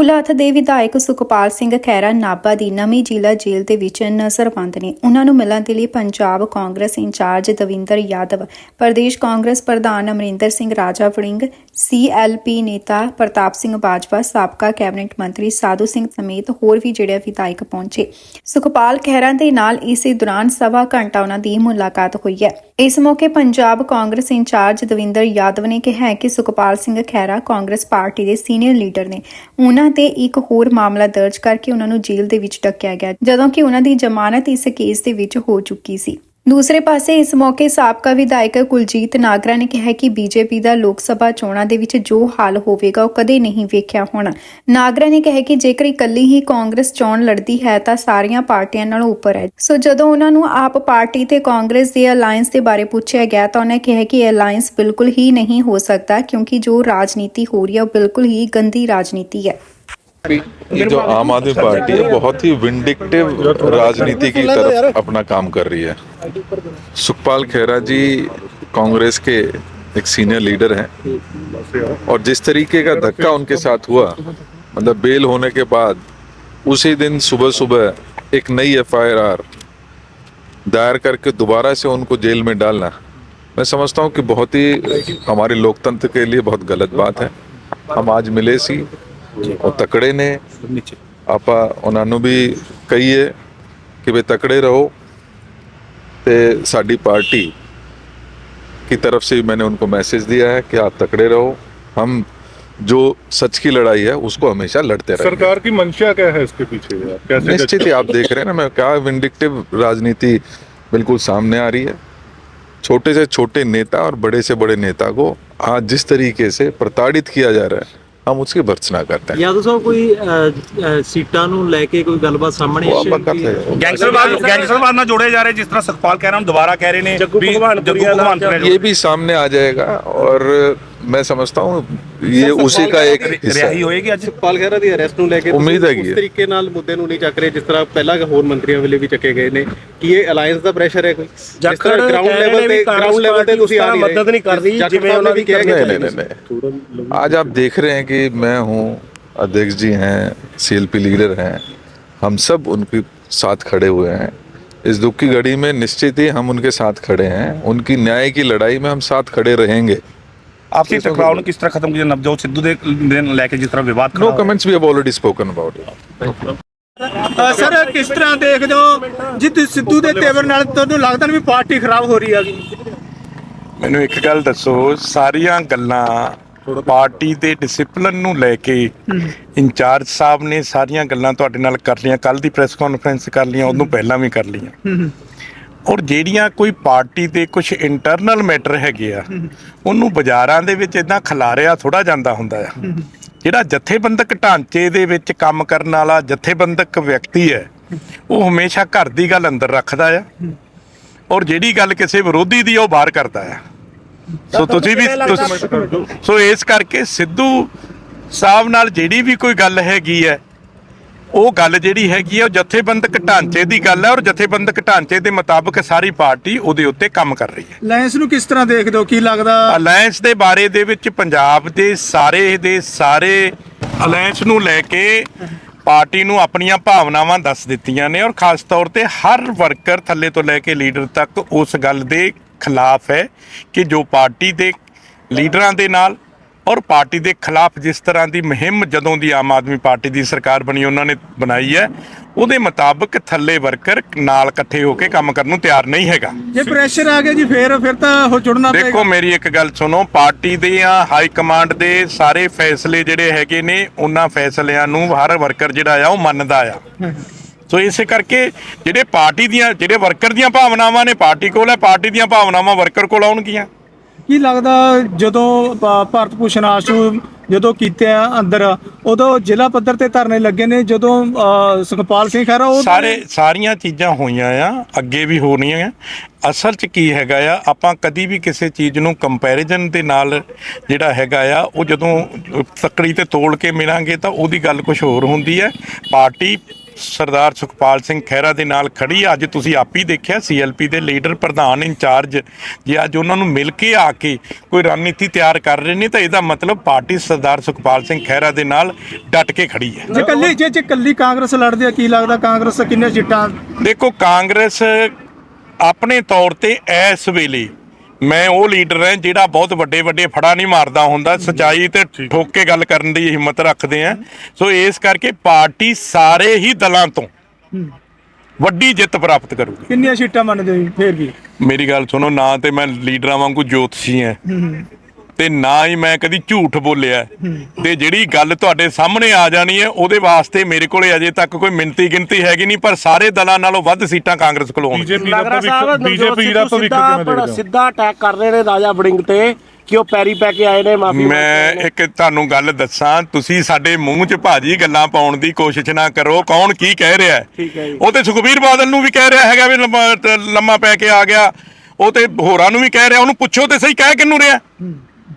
ਪੁਲਾਥ ਦੇ ਵਿਧਾਇਕ ਸੁਖਪਾਲ ਸਿੰਘ ਖਹਿਰਾ ਨਾਭਾ ਦੀ ਨਵੀਂ ਜ਼ਿਲ੍ਹਾ ਜੇਲ੍ਹ ਦੇ ਵਿੱਚ ਨਜ਼ਰਬੰਦ ਨੇ। ਉਹਨਾਂ ਨੂੰ ਮਿਲਣ ਦੇ ਲਈ Punjab Congress in charge Davinder Yadav, Pradesh Congress ਪ੍ਰਧਾਨ ਅਮਰਿੰਦਰ ਸਿੰਘ ਰਾਜਾ ਵੜਿੰਗ ਸੀਐਲਪੀ ਨੇਤਾ ਪ੍ਰਤਾਪ ਸਿੰਘ ਬਾਜਵਾ, ਸਾਬਕਾ ਕੈਬਨਿਟ ਮੰਤਰੀ ਸਾਧੂ ਸਿੰਘ ਸਮੇਤ ਹੋਰ ਵੀ ਜਿਹੜੇ ਵਿਧਾਇਕ ਪਹੁੰਚੇ। ਸੁਖਪਾਲ ਖਹਿਰਾ ਦੇ ਨਾਲ ਇਸੇ ਦੌਰਾਨ ਸਵਾ ਘੰਟਾ ਉਹਨਾਂ ਦੀ ਮੁਲਾਕਾਤ ਹੋਈ ਹੈ। ਇਸ ਮੌਕੇ Punjab Congress in charge Davinder Yadav ਨੇ ਕਿਹਾ ਕਿ ਸੁਖਪਾਲ ਸਿੰਘ ਖਹਿਰਾ ਕਾਂਗਰਸ ਪਾਰਟੀ ਦੇ ਸੀਨੀਅਰ ਲੀਡਰ ਨੇ। ਉਹਨਾਂ ਤੇ ਇੱਕ ਹੋਰ ਮਾਮਲਾ ਦਰਜ ਕਰਕੇ ਉਹਨਾਂ ਨੂੰ ਜੇਲ੍ਹ ਦੇ ਵਿੱਚ ਡੱਕਿਆ ਗਿਆ, ਜਦੋਂ ਕਿ ਉਹਨਾਂ ਦੀ ਜ਼ਮਾਨਤ ਇਸ ਕੇਸ ਦੇ ਵਿੱਚ ਹੋ ਚੁੱਕੀ ਸੀ। ਦੂਸਰੇ ਪਾਸੇ ਇਸ ਮੌਕੇ ਸਾਬਕਾ ਵਿਧਾਇਕ ਕੁਲਜੀਤ ਨਾਗਰਾ ਨੇ ਕਿਹਾ ਕਿ ਬੀਜੇਪੀ ਦਾ ਲੋਕ ਸਭਾ ਚੋਣਾਂ ਦੇ ਵਿੱਚ ਜੋ ਹਾਲ ਹੋਵੇਗਾ ਉਹ ਕਦੇ ਨਹੀਂ ਵੇਖਿਆ ਹੋਣਾ। ਨਾਗਰਾ ਨੇ ਕਿਹਾ ਕਿ ਜੇਕਰ ਇਕੱਲੀ ਹੀ ਕਾਂਗਰਸ ਚੋਣ ਲੜਦੀ ਹੈ ਤਾਂ ਸਾਰੀਆਂ ਪਾਰਟੀਆਂ ਨਾਲੋਂ ਉੱਪਰ ਹੈ। ਸੋ ਜਦੋਂ ਉਹਨਾਂ ਨੂੰ ਆਪ ਪਾਰਟੀ ਤੇ ਕਾਂਗਰਸ ਦੇ ਅਲਾਈਅੰਸ ਦੇ ਬਾਰੇ ਪੁੱਛਿਆ ਗਿਆ ਤਾਂ ਉਹਨਾਂ ਕਿਹਾ ਕਿ ਇਹ ਅਲਾਈਅੰਸ ਬਿਲਕੁਲ ਹੀ ਨਹੀਂ ਹੋ ਸਕਦਾ ਕਿਉਂਕਿ ਜੋ ਰਾਜਨੀਤੀ ਹੋ ਰਹੀ ਹੈ ਉਹ ਬਿਲਕੁਲ ਹੀ ਗੰਦੀ ਰਾਜਨੀਤੀ ਹੈ। ये जो आम आदमी पार्टी है, बहुत ही विंडिक्टिव राजनीति की तरफ़ अपना काम कर रही है। सुखपाल खेरा जी कांग्रेस के एक सीनियर लीडर हैं और जिस तरीके का धक्का उनके साथ हुआ मतलब बेल होने के बाद, उसी दिन सुबह सुबह एक नई एफआईआर दायर करके दोबारा से उनको जेल में डालना, मैं समझता हूँ कि बहुत ही हमारे लोकतंत्र के लिए बहुत गलत बात है। हम आज मिले सी तकड़े ने आप ਆਪਾਂ ਉਹਨਾਂ ਨੂੰ ਵੀ ਕਹੀਏ ਕਿ ਵੀ ਤਕੜੇ ਰਹੋ ਤੇ ਸਾਡੀ की तरफ़ से मैंने उनको मैसेज दिया है कि आप तकड़े रहो। हम जो सच की लड़ाई है उसको हमेशा लड़ते रहे सरकार की मंशा क्या है इसके पीछे? निश्चित ही आप देख रहे हैं ना मैं क्या विंडिक्टिव राजनीति बिल्कुल सामने आ रही है। छोटे से छोटे नेता और बड़े से बड़े नेता को आज जिस तरीके से प्रताड़ित किया जा रहा है हम उसकी भर्त्सना करते हैं ਯਾਦਵ ਸਾਹਿਬ ਕੋਈ ਅਹ, ਅਹ, ਸੀਟਾਂ ਨੂੰ ਲੈ ਕੇ ਕੋਈ ਗੱਲਬਾਤ ਸਾਹਮਣੇ वो ਆਈ आप कर रहे हो ਗੈਂਗਸਟਰਵਾਦ ਗੈਂਗਸਟਰਵਾਦ ਨਾਲ ਜੋੜੇ ਜਾ ਰਹੇ ਜਿਸ ਤਰ੍ਹਾਂ ਸੁਖਪਾਲ ਕਹਿ ਰਹੇ ਦੁਬਾਰਾ ਕਹਿ ਰਹੇ ਨੇ ਜੱਗੂ ਵੀ ਭਗਵਾਨਪੁਰੀਆ ਜੱਗੂ ਦਾ ਭਗਵਾਨਪੁਰੀਆ ये भी सामने आ जाएगा और मैं समझता हूँ ये उसी का एक हिस्सा ਰਿਹਾਈ है ਹੋਏਗੀ ਅੱਜ ਸੁਖਪਾਲ ਖਹਿਰਾ ਦੀ ਅਰੈਸਟ ਨੂੰ ਲੈ ਕੇ ਤੁਸੀਂ ਉਮੀਦ ਹੈਗੀ ਉਸ ਹੈ। ਤਰੀਕੇ ਨਾਲ ਮੁੱਦੇ ਨੂੰ ਨਹੀਂ ਚੱਕ ਰਹੇ ਜਿਸ ਤਰ੍ਹਾਂ ਪਹਿਲਾਂ ਹੋਰ ਮੰਤਰੀਆਂ ਵੇਲੇ ਵੀ ਚੱਕੇ ਗਏ ਨੇ ਕੀ ਇਹ ਅਲਾਈਅੰਸ ਦਾ ਪ੍ਰੈਸ਼ਰ ਹੈ ਕੋਈ ਜਿਸ ਤਰ੍ਹਾਂ ਗਰਾਊਂਡ ਲੈਵਲ ਤੇ ਗਰਾਊਂਡ ਲੈਵਲ ਤੇ ਤੁਸੀਂ ਆ ਨਹੀਂ ਰਹੇ ਮਦਦ ਨਹੀਂ ਕਰ ਰਹੀ ਜੱਟ ਜਿਵੇਂ ਸਾਹਿਬ ਨੇ ਉਹਨਾਂ ਵੀ ਦੀ ਕਿਹਾ ਕਿ नहीं नहीं नहीं नहीं आज आप देख रहे हैं कि मैं हूँ अध्यक्ष जी हैं सीएलपी लीडर हैं हम सब उनके साथ खड़े हुए हैं इस दुख की घड़ी में निश्चित ही हम उनके साथ खड़े हैं उनकी न्याय की लड़ाई में हम साथ खड़े रहेंगे ਆਪਸੀ ਟਕਰਾਅ ਨੂੰ ਕਿਸ ਤਰ੍ਹਾਂ ਖਤਮ ਕੀਤਾ ਨਵਜੋਤ ਸਿੱਧੂ ਦੇ ਲੈ ਕੇ ਜਿਸ ਤਰ੍ਹਾਂ ਵਿਵਾਦ ਖੜਾ no comments we have already spoken about it sir ਕਿਸ ਤਰ੍ਹਾਂ ਦੇਖਦੇ ਹੋ ਜਿੱਦ ਸਿੱਧੂ ਦੇ ਤੇਵਰ ਨਾਲ ਤੁਹਾਨੂੰ ਲੱਗਦਾ ਵੀ ਪਾਰਟੀ ਖਰਾਬ ਹੋ ਰਹੀ ਹੈਗੀ? ਮੈਨੂੰ ਇੱਕ ਗੱਲ ਦੱਸੋ ਸਾਰੀਆਂ ਗੱਲਾਂ ਪਾਰਟੀ ਦੇ ਡਿਸਪਲਿਨ ਨੂੰ ਲੈ ਕੇ ਇੰਚਾਰਜ ਸਾਹਿਬ ਨੇ ਸਾਰੀਆਂ ਗੱਲਾਂ ਤੁਹਾਡੇ ਨਾਲ ਕਰ ਲੀਆਂ ਕੱਲ ਦੀ ਪ੍ਰੈਸ ਕਾਨਫਰੰਸ ਕਰ ਲਈਆਂ ਉਹਨੂੰ ਪਹਿਲਾਂ ਵੀ ਕਰ ਲਈਆਂ। ਔਰ ਜਿਹੜੀਆਂ ਕੋਈ ਪਾਰਟੀ ਦੇ ਕੁਝ ਇੰਟਰਨਲ ਮੈਟਰ ਹੈਗੇ ਆ ਉਹਨੂੰ ਬਾਜ਼ਾਰਾਂ ਦੇ ਵਿੱਚ ਇਦਾਂ ਖਿਲਾਰਿਆ ਥੋੜਾ ਜਾਂਦਾ ਹੁੰਦਾ ਆ। ਜਿਹੜਾ ਜਥੇਬੰਦਕ ਢਾਂਚੇ ਦੇ ਵਿੱਚ ਕੰਮ ਕਰਨ ਵਾਲਾ ਜਥੇਬੰਦਕ ਵਿਅਕਤੀ ਹੈ ਉਹ ਹਮੇਸ਼ਾ ਘਰ ਦੀ ਗੱਲ ਅੰਦਰ ਰੱਖਦਾ ਆ ਔਰ ਜਿਹੜੀ ਗੱਲ ਕਿਸੇ ਵਿਰੋਧੀ ਦੀ ਉਹ ਬਾਹਰ ਕਰਦਾ ਆ। ਸੋ ਤੁਸੀਂ ਵੀ ਸੋ ਇਸ ਕਰਕੇ ਸਿੱਧੂ ਸਾਹਿਬ ਨਾਲ ਜਿਹੜੀ ਵੀ ਕੋਈ ਗੱਲ ਹੈਗੀ ਹੈ ਉਹ ਗੱਲ ਜਿਹੜੀ ਹੈਗੀ ਹੈ ਉਹ ਜਥੇਬੰਦਕ ਢਾਂਚੇ ਦੀ ਗੱਲ ਹੈ ਔਰ ਜਥੇਬੰਦਕ ਢਾਂਚੇ ਦੇ ਮੁਤਾਬਕ ਸਾਰੀ ਪਾਰਟੀ ਉਹਦੇ ਉੱਤੇ ਕੰਮ ਕਰ ਰਹੀ ਹੈ। ਲਾਇੰਸ ਨੂੰ ਕਿਸ ਤਰ੍ਹਾਂ ਦੇਖਦੇ ਹੋ? ਕੀ ਲੱਗਦਾ? ਅਲਾਇੰਸ ਦੇ ਬਾਰੇ ਦੇ ਵਿੱਚ ਪੰਜਾਬ ਦੇ ਸਾਰੇ ਦੇ ਸਾਰੇ ਅਲਾਇੰਸ ਨੂੰ ਲੈ ਕੇ ਪਾਰਟੀ ਨੂੰ ਆਪਣੀਆਂ ਭਾਵਨਾਵਾਂ ਦੱਸ ਦਿੱਤੀਆਂ ਨੇ ਔਰ ਖਾਸ ਤੌਰ ਤੇ ਹਰ ਵਰਕਰ ਥੱਲੇ ਤੋਂ ਲੈ ਕੇ ਲੀਡਰ ਤੱਕ ਉਸ ਗੱਲ ਦੇ ਖਿਲਾਫ ਹੈ ਕਿ ਜੋ ਪਾਰਟੀ ਦੇ ਲੀਡਰਾਂ ਦੇ ਨਾਲ ਔਰ ਪਾਰਟੀ ਦੇ ਖਿਲਾਫ ਜਿਸ ਤਰ੍ਹਾਂ ਦੀ ਮੁਹਿੰਮ ਜਦੋਂ ਦੀ ਆਮ ਆਦਮੀ ਪਾਰਟੀ ਦੀ ਸਰਕਾਰ ਬਣੀ ਉਹਨਾਂ ਨੇ ਬਣਾਈ ਹੈ ਉਹਦੇ ਮੁਤਾਬਕ ਥੱਲੇ ਵਰਕਰ ਨਾਲ ਇਕੱਠੇ ਹੋ ਕੇ ਕੰਮ ਕਰਨ ਨੂੰ ਤਿਆਰ ਨਹੀਂ ਹੈਗਾ। ਜੇ ਪ੍ਰੈਸ਼ਰ ਆ ਗਿਆ ਜੀ ਫੇਰ ਫਿਰ ਤਾਂ ਉਹ ਜੁੜਨਾ ਦੇਖੋ ਪਏਗਾ ਮੇਰੀ ਇੱਕ ਗੱਲ ਸੁਣੋ ਪਾਰਟੀ ਦੇ ਆ ਹਾਈ ਕਮਾਂਡ ਦੇ ਸਾਰੇ ਫੈਸਲੇ ਜਿਹੜੇ ਹੈਗੇ ਨੇ ਉਹਨਾਂ ਫੈਸਲਿਆਂ ਨੂੰ ਹਰ ਵਰਕਰ ਜਿਹੜਾ ਆ ਉਹ ਮੰਨਦਾ ਆ। ਸੋ ਇਸੇ ਕਰਕੇ ਜਿਹੜੇ ਪਾਰਟੀ ਦੀਆਂ ਜਿਹੜੇ ਵਰਕਰ ਦੀਆਂ ਭਾਵਨਾਵਾਂ ਨੇ ਪਾਰਟੀ ਕੋਲ ਹੈ ਪਾਰਟੀ ਦੀਆਂ ਭਾਵਨਾਵਾਂ ਵਰਕਰ ਕੋਲ ਆਉਣਗੀਆਂ। ਕੀ ਲੱਗਦਾ ਜਦੋਂ ਭਾ- ਭਾਰਤ ਭੂਸ਼ਣ ਆਸ਼ੂ ਜਦੋਂ ਕੀਤੇ ਆ ਅੰਦਰ ਉਦੋਂ ਜ਼ਿਲ੍ਹਾ ਪੱਧਰ ਤੇ ਧਰਨੇ ਲੱਗੇ ਨੇ ਜਦੋਂ ਅਹ, ਸੁਖਪਾਲ ਸਿੰਘ ਖਹਿਰਾ ਉਹ ਸਾਰੇ ਸਾਰੀਆਂ ਚੀਜ਼ਾਂ ਹੋਈਆਂ ਆ ਅੱਗੇ ਵੀ ਹੋਣੀਆਂ ਆ। ਅਸਲ 'ਚ ਕੀ ਹੈਗਾ ਆ ਆਪਾਂ ਕਦੀ ਵੀ ਕਿਸੇ ਚੀਜ਼ ਨੂੰ ਕੰਪੈਰੀਜ਼ਨ ਦੇ ਨਾਲ ਜਿਹੜਾ ਹੈਗਾ ਆ ਉਹ ਜਦੋਂ ਤੱਕੜੀ ਤੇ ਤੋਲ ਕੇ ਮਿਲਾਂਗੇ ਤਾਂ ਉਹਦੀ ਗੱਲ ਕੁਝ ਹੋਰ ਹੁੰਦੀ ਹੈ। ਪਾਰਟੀ ਸਰਦਾਰ ਸੁਖਪਾਲ ਸਿੰਘ ਖਹਿਰਾ ਦੇ ਨਾਲ ਖੜੀ ਹੈ। ਅੱਜ ਤੁਸੀਂ ਆਪ ਹੀ ਦੇਖਿਆ ਸੀਐਲਪੀ ਦੇ ਲੀਡਰ ਪ੍ਰਧਾਨ ਇੰਚਾਰਜ ਜੇ ਅੱਜ ਉਹਨਾਂ ਨੂੰ ਮਿਲ ਕੇ ਆ ਕੇ ਕੋਈ ਰਣਨੀਤੀ ਤਿਆਰ ਕਰ ਰਹੇ ਨੇ ਤਾਂ ਇਹਦਾ ਮਤਲਬ ਪਾਰਟੀ ਸਰਦਾਰ ਸੁਖਪਾਲ ਸਿੰਘ ਖਹਿਰਾ ਦੇ ਨਾਲ ਡਟ ਕੇ ਖੜੀ ਹੈ ਜੇ ਕੱਲੀ ਜੇ ਜੇ ਕੱਲੀ ਕਾਂਗਰਸ ਲੜਦੀ ਆ ਕੀ ਲੱਗਦਾ ਕਾਂਗਰਸ ਕਿੰਨੇ ਸੀਟਾਂ ਦੇਖੋ ਕਾਂਗਰਸ ਆਪਣੇ ਤੌਰ ਤੇ ਇਸ ਵੇਲੇ ਮੈਂ ਉਹ ਲੀਡਰ ਹਾਂ ਜਿਹੜਾ ਬਹੁਤ ਵੱਡੇ ਵੱਡੇ ਫੜਾ ਨਹੀਂ ਮਾਰਦਾ ਹੁੰਦਾ। ਸਚਾਈ ਤੇ ਠੋਕ ਕੇ ਗੱਲ ਕਰਨ ਦੀ ਹਿੰਮਤ ਰੱਖਦੇ ਆ ਸੋ ਇਸ ਕਰਕੇ ਪਾਰਟੀ ਸਾਰੇ ਹੀ ਦਲਾਂ ਤੋਂ ਵੱਡੀ ਜਿੱਤ ਪ੍ਰਾਪਤ ਕਰੂਗੀ। ਕਿੰਨੀਆਂ ਸੀਟਾਂ ਮੰਨਦੇ ਹੋ ਫੇਰ ਵੀ? ਮੇਰੀ ਗੱਲ ਸੁਣੋ ਨਾ ਤੇ ਮੈਂ ਲੀਡਰਾਂ ਵਾਂਗੂ ਜੋਤਸ਼ੀ ਹਾਂ। ਤੇ ਨਾ ਹੀ ਮੈਂ ਕਦੀ ਝੂਠ ਬੋਲਿਆ। ਤੇ ਜਿਹੜੀ ਗੱਲ ਤੁਹਾਡੇ ਸਾਹਮਣੇ ਆ ਜਾਣੀ ਹੈ ਉਹਦੇ ਵਾਸਤੇ ਮੇਰੇ ਕੋਲੇ ਅਜੇ ਤੱਕ ਕੋਈ ਮਿੰਤੀ ਗਿਣਤੀ ਹੈਗੀ ਨਹੀਂ ਪਰ ਸਾਰੇ ਦਲਾਂ ਨਾਲੋਂ ਵੱਧ ਸੀਟਾਂ ਕਾਂਗਰਸ ਕੋਲ ਹੋਣ ਬੀਜੇਪੀ ਦਾ ਭਵਿੱਖ ਕਿਵੇਂ ਦੇਖਦੇ ਹੋ? ਸਿੱਧਾ ਅਟੈਕ ਕਰ ਰਹੇ ਨੇ ਰਾਜਾ ਬੜਿੰਗ ਤੇ ਕਿ ਉਹ ਪੈਰੀ ਪੈ ਕੇ ਆਏ ਨੇ ਮਾਫੀ ਮੈਂ ਇੱਕ ਤੁਹਾਨੂੰ ਗੱਲ ਦੱਸਾਂ ਤੁਸੀਂ ਸਾਡੇ ਮੂੰਹ 'ਚ ਭਾਜੀ ਗੱਲਾਂ ਪਾਉਣ ਦੀ ਕੋਸ਼ਿਸ਼ ਨਾ ਕਰੋ ਕੌਣ ਕੀ ਕਹਿ ਰਿਹਾ ਹੈ? ਉਹ ਤੇ ਸੁਖਬੀਰ ਬਾਦਲ ਨੂੰ ਵੀ ਕਹਿ ਰਿਹਾ ਹੈਗਾ ਵੀ ਲੰਮਾ ਪੈ ਕੇ ਆ ਗਿਆ ਉਹ ਤੇ ਹੋਰਾਂ ਨੂੰ ਵੀ ਕਹਿ ਰਿਹਾ ਉਹਨੂੰ ਪੁੱਛੋ ਤੇ ਸਹੀ ਕਹਿ ਕਿੰਨੂੰ ਰਿਹਾ?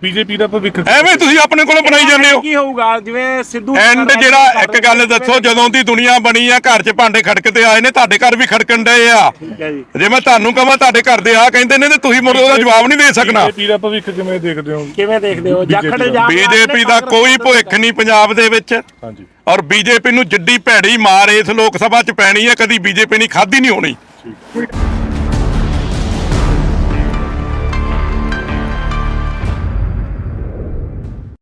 ਬੀਜੇਪੀ ਦਾ ਭਵਿੱਖ ਐਵੇਂ ਤੁਸੀਂ ਆਪਣੇ ਕੋਲੋਂ ਬਣਾਈ ਜਾਂਦੇ ਹੋ। ਕੀ ਹੋਊਗਾ? ਜਿਵੇਂ ਸਿੱਧੂ ਐਂਡ ਜਿਹੜਾ ਇੱਕ ਗੱਲ ਦੱਸੋ ਜਦੋਂ ਦੀ ਦੁਨੀਆ ਬਣੀ ਆ ਘਰ 'ਚ ਭਾਂਡੇ ਖੜਕਦੇ ਆਏ ਨੇ ਤੁਹਾਡੇ ਘਰ ਵੀ ਖੜਕਣ ਡਏ ਆ। ਜੇ। ਮੈਂ ਤੁਹਾਨੂੰ ਕਹਾਂ ਤੁਹਾਡੇ ਘਰ ਦੇ ਆ ਕਹਿੰਦੇ ਨੇ ਤੇ ਤੁਸੀਂ ਮੁਰ ਉਹਦਾ ਜਵਾਬ ਨਹੀਂ ਦੇ ਸਕਣਾ। ਬੀਜੇਪੀ ਦਾ ਭਵਿੱਖ ਕਿਵੇਂ ਦੇਖਦੇ ਹੋ? ਕਿਵੇਂ ਦੇਖਦੇ ਹੋ? ਜਖੜ ਜਾ ਬੀਜੇਪੀ ਦਾ ਕੋਈ ਭਵਿੱਖ ਨਹੀਂ ਪੰਜਾਬ ਦੇ ਵਿੱਚ। ਹਾਂਜੀ। ਔਰ ਬੀਜੇਪੀ ਨੂੰ ਜਿੱਡੀ ਭੈੜੀ ਮਾਰ ਇਸ ਲੋਕ ਸਭਾ 'ਚ ਪੈਣੀ ਹੈ ਕਦੀ ਬੀਜੇਪੀ ਨਹੀਂ ਖਾਦੀ ਨਹੀਂ ਹੋਣੀ। ਠੀਕ।